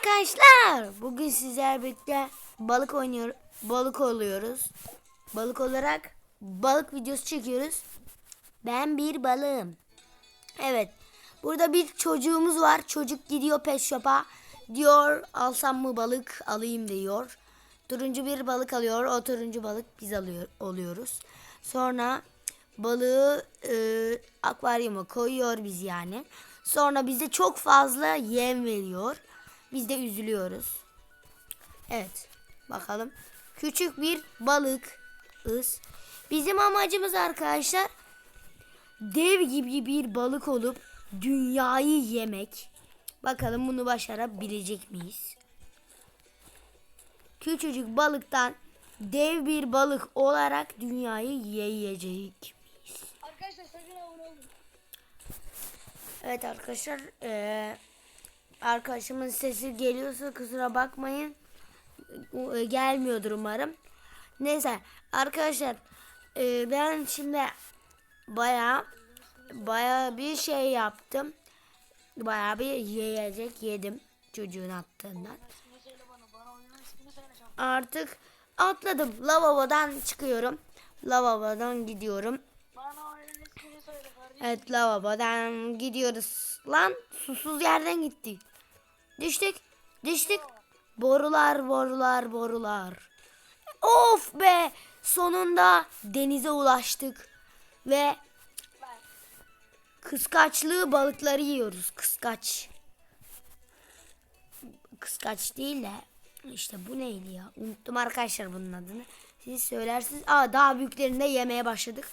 arkadaşlar. Bugün sizler birlikte balık oynuyor, balık oluyoruz. Balık olarak balık videosu çekiyoruz. Ben bir balığım. Evet. Burada bir çocuğumuz var. Çocuk gidiyor pet shop'a. Diyor alsam mı balık alayım diyor. Turuncu bir balık alıyor. O turuncu balık biz alıyor oluyoruz. Sonra balığı e, akvaryuma koyuyor biz yani. Sonra bize çok fazla yem veriyor. Biz de üzülüyoruz. Evet. Bakalım. Küçük bir balıkız. Bizim amacımız arkadaşlar dev gibi bir balık olup dünyayı yemek. Bakalım bunu başarabilecek miyiz? Küçücük balıktan dev bir balık olarak dünyayı yiyecek. Arkadaşlar sakın abone olun. Evet arkadaşlar eee, arkadaşımın sesi geliyorsa kusura bakmayın. E, Gelmiyordur umarım. Neyse arkadaşlar eee, ben şimdi baya baya bir şey yaptım. Baya bir yiyecek yedim çocuğun attığından. Artık atladım. Lavabodan çıkıyorum. Lavabodan gidiyorum. Evet lavabodan gidiyoruz. Lan susuz yerden gitti. Düştük. Düştük. Borular borular borular. Of be. Sonunda denize ulaştık. Ve kıskaçlığı balıkları yiyoruz. Kıskaç. Kıskaç değil de işte bu neydi ya? Unuttum arkadaşlar bunun adını. Siz söylersiniz. Aa daha büyüklerini de yemeye başladık.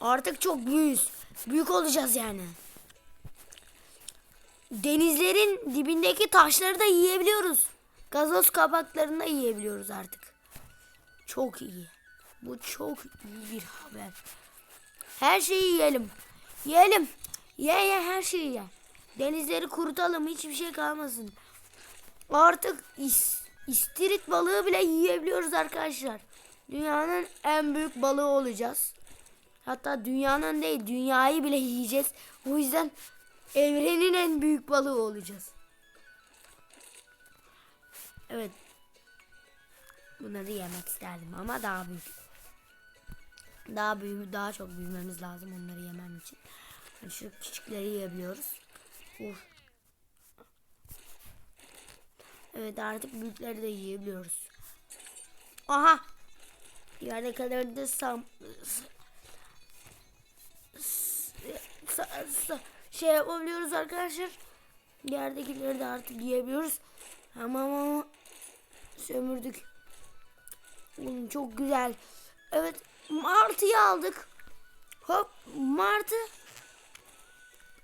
Artık çok büyüğüz. Büyük olacağız yani. Denizlerin dibindeki taşları da yiyebiliyoruz. Gazoz kabaklarını da yiyebiliyoruz artık. Çok iyi. Bu çok iyi bir haber. Her şeyi yiyelim. Yiyelim. Ye ye her şeyi ye. Denizleri kurutalım hiçbir şey kalmasın. Artık is, istirit balığı bile yiyebiliyoruz arkadaşlar. Dünyanın en büyük balığı olacağız. Hatta dünyanın değil dünyayı bile yiyeceğiz. O yüzden evrenin en büyük balığı olacağız. Evet. Bunları yemek isterdim ama daha büyük. Daha büyük, daha çok büyümemiz lazım onları yemem için. Yani şu küçükleri yiyebiliyoruz. Uf. Evet artık büyükleri de yiyebiliyoruz. Aha. Yerde kadar da sam sa- sa- şey yapabiliyoruz arkadaşlar. Yerdekileri de artık yiyebiliyoruz. Ama ama sömürdük. Oğlum çok güzel. Evet martıyı aldık. Hop martı.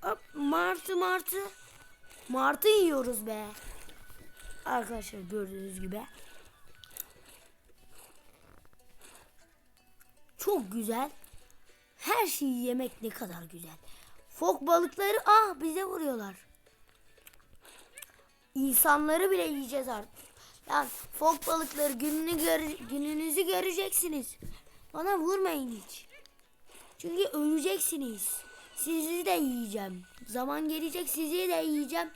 Hop martı martı. Martı yiyoruz be. Arkadaşlar gördüğünüz gibi. Çok güzel. Her şeyi yemek ne kadar güzel. Fok balıkları ah bize vuruyorlar. İnsanları bile yiyeceğiz artık. Yani fok balıkları gününü gör- gününüzü göreceksiniz. Bana vurmayın hiç. Çünkü öleceksiniz. Sizi de yiyeceğim. Zaman gelecek sizi de yiyeceğim.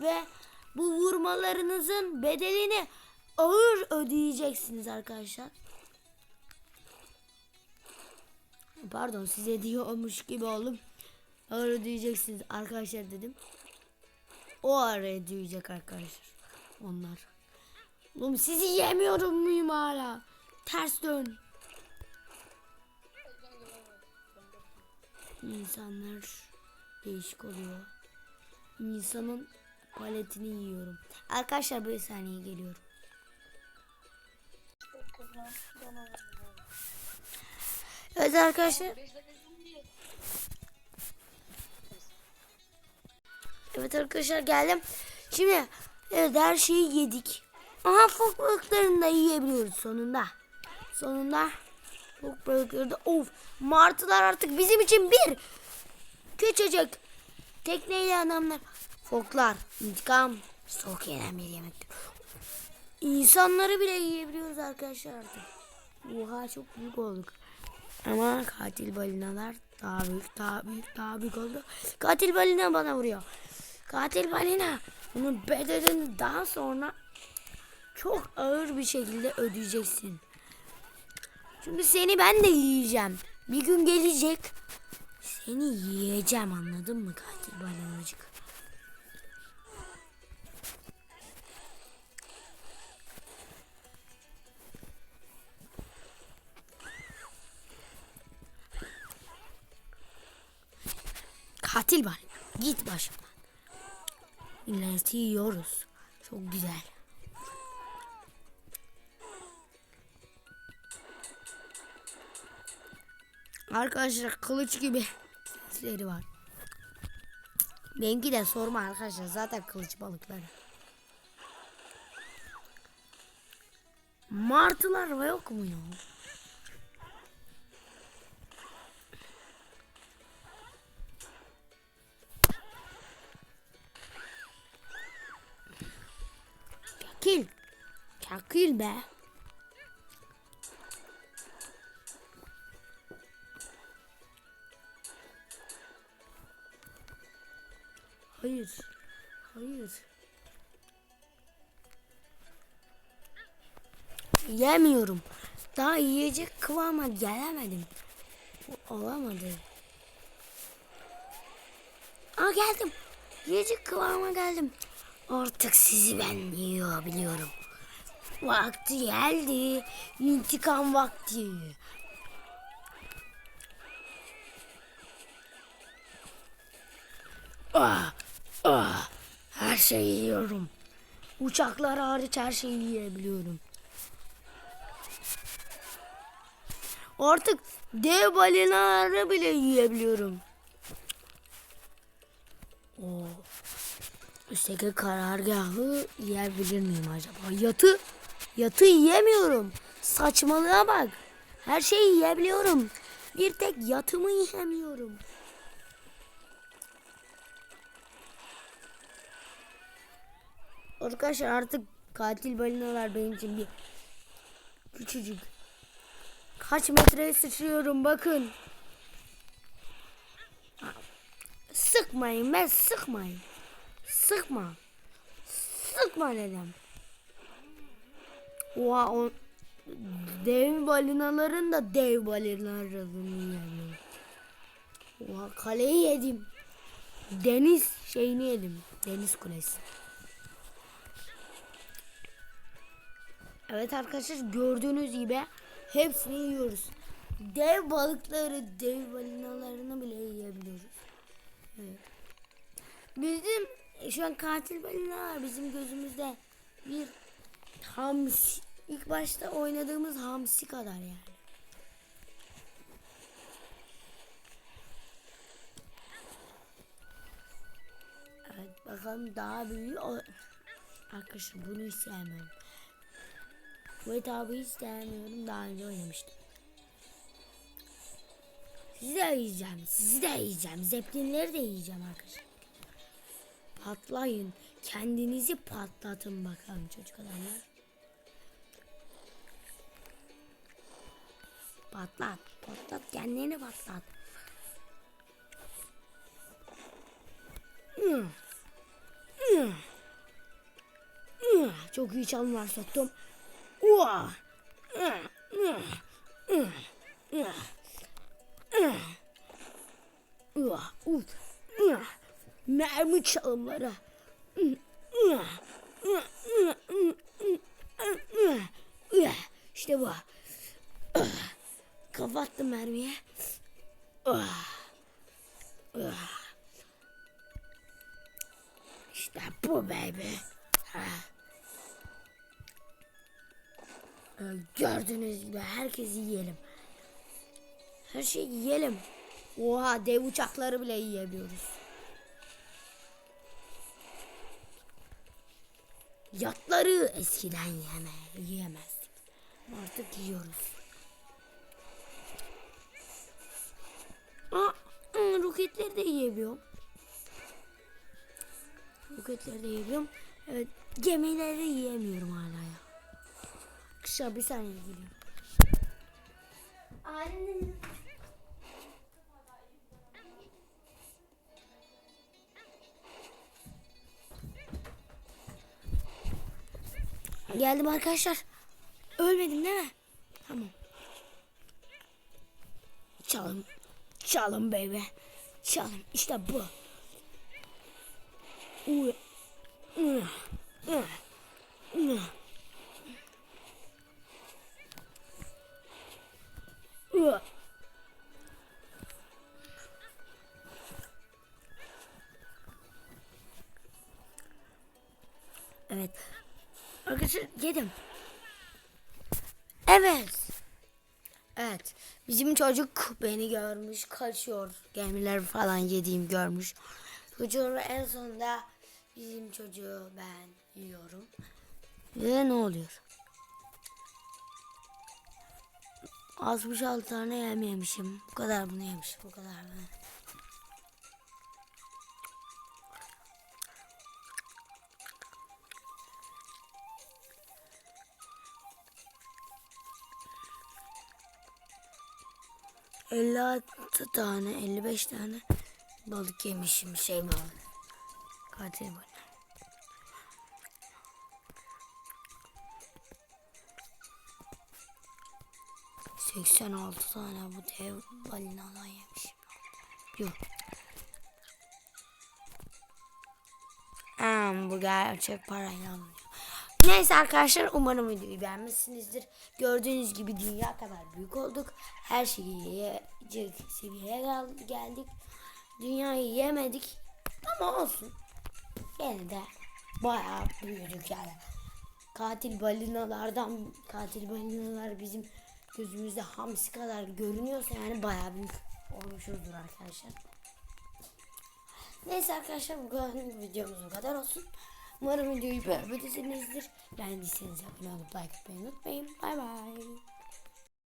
Ve bu vurmalarınızın bedelini ağır ödeyeceksiniz arkadaşlar. Pardon size diyormuş gibi oldum. Ağır ödeyeceksiniz arkadaşlar dedim. O ara ödeyecek arkadaşlar. Onlar. Oğlum sizi yemiyorum muyum hala? Ters dön. İnsanlar değişik oluyor. İnsanın paletini yiyorum. Arkadaşlar bir saniye geliyorum. Evet arkadaşlar. Evet arkadaşlar geldim. Şimdi evet her şeyi yedik. Aha fok da yiyebiliyoruz sonunda. Sonunda fok da of martılar artık bizim için bir küçücük tekneyle adamlar. Foklar intikam soğuk yenen bir yemektir. İnsanları bile yiyebiliyoruz arkadaşlar artık. Oha çok büyük olduk. Ama katil balinalar daha büyük, daha büyük, daha büyük oldu. Katil balina bana vuruyor. Katil balina. Bunun bedelini daha sonra çok ağır bir şekilde ödeyeceksin. Çünkü seni ben de yiyeceğim. Bir gün gelecek. Seni yiyeceğim anladın mı katil balinacık? Katil balina. Git başımdan. Milleti yiyoruz. Çok güzel. Arkadaşlar kılıç gibi sesleri var. Benimki de sorma arkadaşlar zaten kılıç balıkları. Martılar var yok mu ya? Kakil be. Hayır. Hayır. Yemiyorum. Daha yiyecek kıvama gelemedim. Bu olamadı. Aa geldim. Yiyecek kıvama geldim. Artık sizi ben yiyebiliyorum. Vakti geldi. İntikam vakti. Ah, ah, her şeyi yiyorum. Uçaklar hariç her şeyi yiyebiliyorum. Artık dev balinaları bile yiyebiliyorum. Oo. Üstteki karargahı yiyebilir miyim acaba? Yatı, yatı yiyemiyorum. Saçmalığa bak. Her şeyi yiyebiliyorum. Bir tek yatımı yiyemiyorum. Arkadaşlar artık katil balinalar benim için bir küçücük. Kaç metreye sıçrıyorum bakın. Sıkmayın ben sıkmayın. Sıkma. Sıkma dedim. Oha o dev balinaların da dev balinalarını yedim. Oha kaleyi yedim. Deniz şeyini yedim. Deniz kulesi. Evet arkadaşlar gördüğünüz gibi hepsini yiyoruz. Dev balıkları, dev balinalarını bile yiyebiliyoruz. Evet. Bizim şu an katil balina var bizim gözümüzde bir hamsi. İlk başta oynadığımız hamsi kadar yani. Evet bakalım daha büyüğü o... Arkadaşlar bunu hiç sevmiyorum. Bu etabı hiç sevmiyorum. Daha önce oynamıştım. Sizi de yiyeceğim. Sizi de yiyeceğim. Zeplinleri de yiyeceğim arkadaşlar. Patlayın. Kendinizi patlatın bakalım çocuk Patlat. Patlat kendini patlat. Çok iyi çalımlar soktum. Mermi çalımları. İşte bu. Kafa attım mermiye. İşte bu baby. Ha. Gördüğünüz gibi herkesi yiyelim. Her şeyi yiyelim. Oha dev uçakları bile yiyebiliyoruz. Yatları eskiden yeme, yiyemezdik. Artık yiyoruz. I, roketleri de yiyebiliyorum. Roketleri de yiyebiliyorum. Evet, gemileri yiyemiyorum hala ya. Kışa bir saniye geliyorum. Annem. Geldim arkadaşlar. Ölmedim değil mi? Tamam. Çalın. Çalın baby. Çalın. İşte bu. Uy. Evet. Bizim çocuk beni görmüş kaçıyor. Gemiler falan yediğim görmüş. Çocuğu en sonunda bizim çocuğu ben yiyorum. Ve ne oluyor? Az buçuk tane yem yemişim. Bu kadar bunu yemişim. Bu kadar bunu yemişim. 56 tane 55 tane balık yemişim şey balık. Katil balık. Seksen altı tane bu dev balinadan yemişim. Yok. Hmm, bu gerçek parayla almış. Neyse arkadaşlar umarım videoyu beğenmişsinizdir. Gördüğünüz gibi dünya kadar büyük olduk. Her şeyi yiyecek seviyeye gel- geldik. Dünyayı yemedik ama olsun. Gene de bayağı büyüdük yani. Katil balinalardan katil balinalar bizim gözümüzde hamsi kadar görünüyorsa yani bayağı büyük olmuşuzdur arkadaşlar. Neyse arkadaşlar bu videomuz bu kadar olsun. Umarım videoyu beğenmişsinizdir. Beğendiyseniz abone olup like atmayı unutmayın. Bay bay.